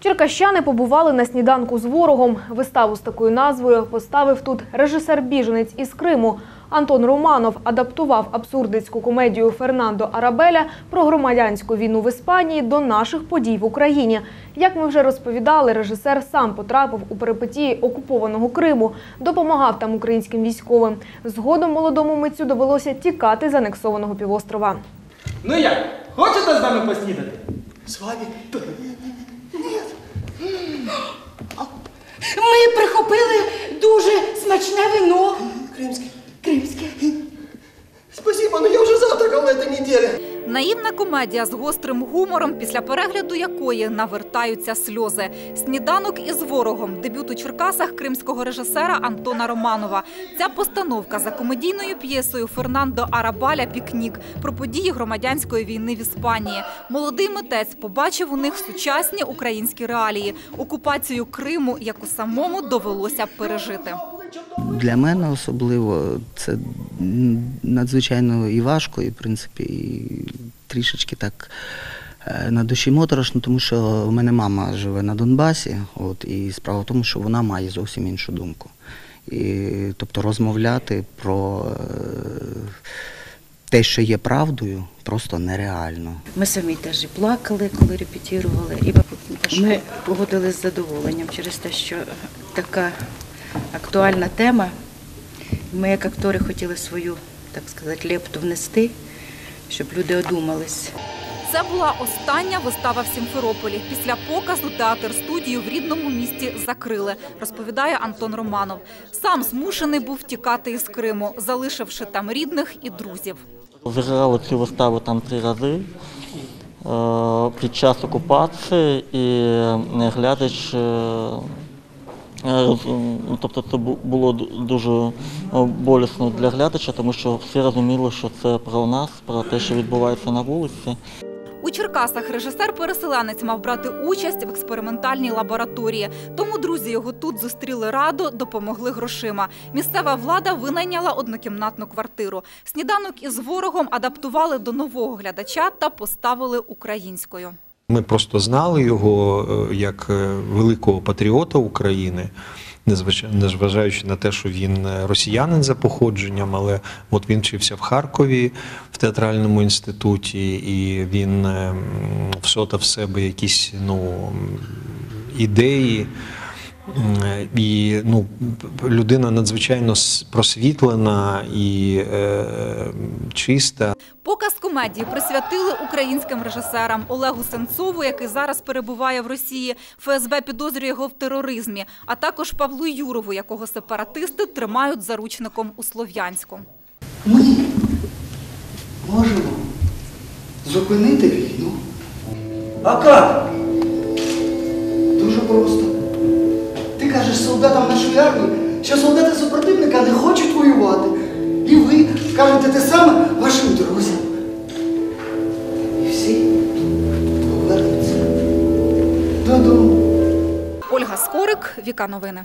Черкащани побували на сніданку з ворогом. Виставу з такою назвою поставив тут режисер-біженець із Криму. Антон Романов адаптував абсурдицьку комедію Фернандо Арабеля про громадянську війну в Іспанії до наших подій в Україні. Як ми вже розповідали, режисер сам потрапив у перипетії окупованого Криму, допомагав там українським військовим. Згодом молодому митцю довелося тікати з анексованого півострова. Ну як, хочете з нами поснідати? С вами? Ми прихопили дуже смачне вино. Кримське. Кримське. Наївна комедія з гострим гумором, після перегляду якої навертаються сльози. Сніданок із ворогом. Дебют у Черкасах кримського режисера Антона Романова. Ця постановка за комедійною п'єсою Фернандо Арабаля Пікнік про події громадянської війни в Іспанії. Молодий митець побачив у них сучасні українські реалії, окупацію Криму, яку самому довелося пережити. Для мене особливо це надзвичайно і важко, і в принципі і трішечки так е, на душі моторошно, тому що в мене мама живе на Донбасі, от, і справа в тому, що вона має зовсім іншу думку. І, тобто розмовляти про е, те, що є правдою, просто нереально. Ми самі теж і плакали, коли репетирували, і ми погодилися з задоволенням через те, що така актуальна тема. Ми, як актори, хотіли свою, так сказати, лепту внести, щоб люди одумались. Це була остання вистава в Сімферополі. Після показу театр студію в рідному місті закрили, розповідає Антон Романов. Сам змушений був тікати із Криму, залишивши там рідних і друзів. Зіграли цю виставу там три рази е, під час окупації, і е, глядач, тобто це було дуже е, болісно для глядача, тому що всі розуміли, що це про нас, про те, що відбувається на вулиці. У Черкасах режисер-переселенець мав брати участь в експериментальній лабораторії. Тому друзі його тут зустріли радо, допомогли грошима. Місцева влада винайняла однокімнатну квартиру. Сніданок із ворогом адаптували до нового глядача та поставили українською. Ми просто знали його е, як е, великого патріота України, незважаючи на те, що він е, росіянин за походженням, але от він вчився в Харкові в театральному інституті, і він всотав в себе якісь ну, ідеї. І ну, людина надзвичайно просвітлена і е, чиста. Показ комедії присвятили українським режисерам Олегу Сенцову, який зараз перебуває в Росії. ФСБ підозрює його в тероризмі, а також Павлу Юрову, якого сепаратисти тримають заручником у Слов'янську. Ми можемо зупинити війну. А як? Дуже просто. Ти кажеш солдатам нашої армії, що солдати супротивника не хочуть воювати. І ви кажете те саме Скорик, Віка Новини.